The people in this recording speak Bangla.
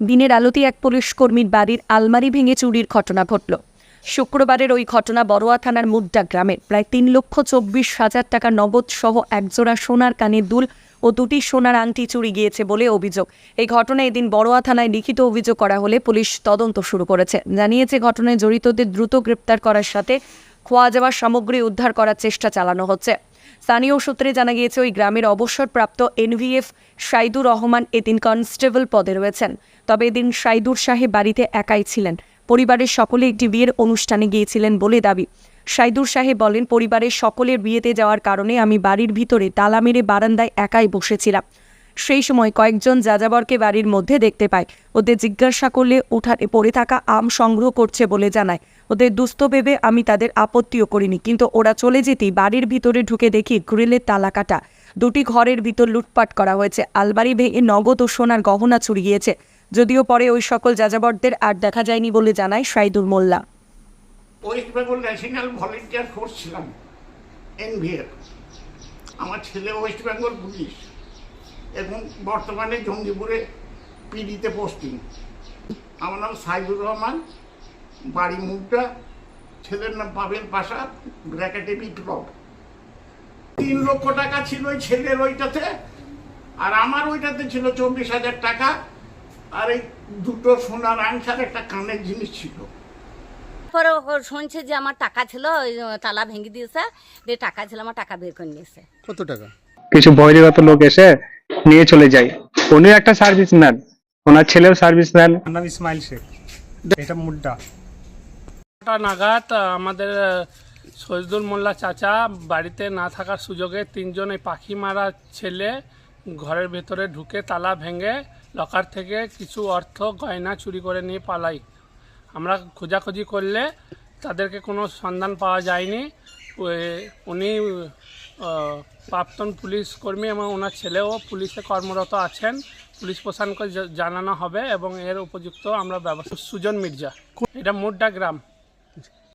দিনের আলোতে এক পুলিশ কর্মীর বাড়ির আলমারি ভেঙে চুরির ঘটনা ঘটল। শুক্রবারের ওই ঘটনা বড়োয়া থানার মুদ্রা গ্রামের প্রায় তিন লক্ষ চব্বিশ হাজার টাকা নগদ সহ একজোড়া সোনার কানের দুল ও দুটি সোনার আংটি চুরি গিয়েছে বলে অভিযোগ। এই ঘটনায় এদিন বড়োয়া থানায় লিখিত অভিযোগ করা হলে পুলিশ তদন্ত শুরু করেছে। জানিয়েছে, ঘটনায় জড়িতদের দ্রুত গ্রেপ্তার করার সাথে খোয়া যাওয়া সামগ্রী উদ্ধার করার চেষ্টা চালানো হচ্ছে। স্থানীয় সূত্রে জানা গিয়েছে, ওই গ্রামের অবসরপ্রাপ্ত এনভিএফ সাইদুর রহমান এদিন কনস্টেবল পদে রয়েছেন। তবে এদিন সাইদুর সাহেব বাড়িতে একাই ছিলেন। পরিবারের সকলে একটি বিয়ের অনুষ্ঠানে গিয়েছিলেন বলে দাবি। সাইদুর সাহেব বলেন, পরিবারের সকলের বিয়েতে যাওয়ার কারণে আমি বাড়ির ভিতরে তালা মেরে বারান্দায় একাই বসেছিলাম। সেই সময় কয়েকজন যাযাবরকে বাড়ির মধ্যে দেখতে পায়। ওদের জিজ্ঞাসা করলে উঠানে পড়ে থাকা আম সংগ্রহ করছে বলে জানায়। ওদের দুস্থ ভেবে আমি তাদের আপত্তিও করিনি, কিন্তু ওরা চলে যেতেই বাড়ির ভিতরে ঢুকে দেখি গ্রিলের তালা কাটা। দুটি ঘরের ভিতর লুটপাট করা হয়েছে। আলমারি ভেঙে নগদ ও সোনার গহনা চুরি গিয়েছে। যদিও পরে ওই সকল যাযাবরদের আর দেখা যায়নি বলে জানায় সাইদুর মোল্লা। আমার ছেলে ওয়েস্ট বেঙ্গল পুলিশ। এবং বর্তমানে জঙ্গিপুরে পিডিতে পোস্টিং। আমার নাম সাইদুর রহমান বাড়ি মুখটা ছেলের নাম পাবেল পাশা ব্র্যাকেটে বিপ্লব তিন লক্ষ টাকা ছিল ওই ছেলের ওইটাতে আর আমার ওইটাতে ছিল চব্বিশ হাজার টাকা আর এই দুটো সোনার আংসার একটা কানের জিনিস ছিল। পরে ও শুনছে যে আমার টাকা ছিল ওই তালা ভেঙে দিয়েছে যে টাকা ছিল আমার টাকা বের করে নিয়েছে। কত টাকা? কিছু বহিরাগত লোক এসে নিয়ে চলে যায় উনিও একটা সার্ভিস নেন। ওনার ছেলেও সার্ভিস নেন। আমার নাম ইসমাইল শেখ। এটা মুড্ডা। নাগাদ আমাদের আহ, সজদুল মোল্লা চাচা বাড়িতে না থাকার সুযোগে তিনজন এই পাখি মারা ছেলে ঘরের ভেতরে ঢুকে তালা ভেঙে লকার থেকে কিছু অর্থ গয়না চুরি করে নিয়ে পালাই। আমরা খোঁজাখুঁজি করলে তাদেরকে কোনো সন্ধান পাওয়া যায়নি। উনি প্রাক্তন পুলিশ কর্মী এবং ওনার ছেলেও পুলিশে কর্মরত আছেন। পুলিশ প্রশাসনকে জানানো হবে এবং এর উপযুক্ত আমরা ব্যবস্থা সুজন মির্জা। এটা মোড্ডা গ্রাম।